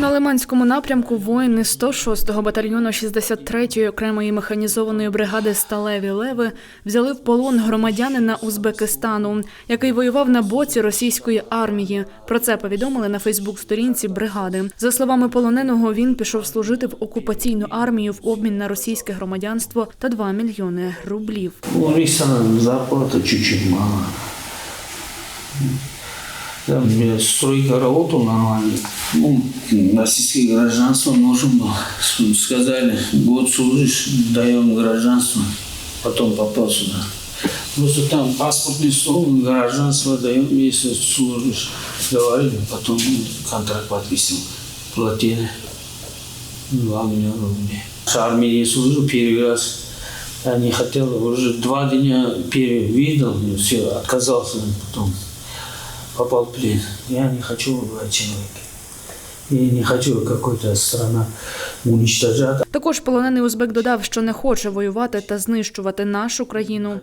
На Лиманському напрямку воїни 106-го батальйону 63-ї окремої механізованої бригади Сталеві Леви взяли в полон громадянина Узбекистану, який воював на боці російської армії. Про це повідомили на Фейсбук-сторінці бригади. За словами полоненого, він пішов служити в окупаційну армію в обмін на російське громадянство та 2 мільйони рублів. Зарплата чуть-чуть мало Там я стройка работал нормально. Ну, российское гражданство нужно было. Сказали, год служишь, даем гражданство. Потом попал сюда. Просто там паспортный срок, гражданство даем, если служишь. Говорили, потом контракт подписывал. Платили. 2 миллиона рублей. С армией служу первый раз. Я не хотел, уже два дня перевидел, и все, отказался потом. Попал в плен. Я не хочу убивать человека. І не хочу какой-то страна уничтожати. Також полонений узбек додав, що не хоче воювати та знищувати нашу країну.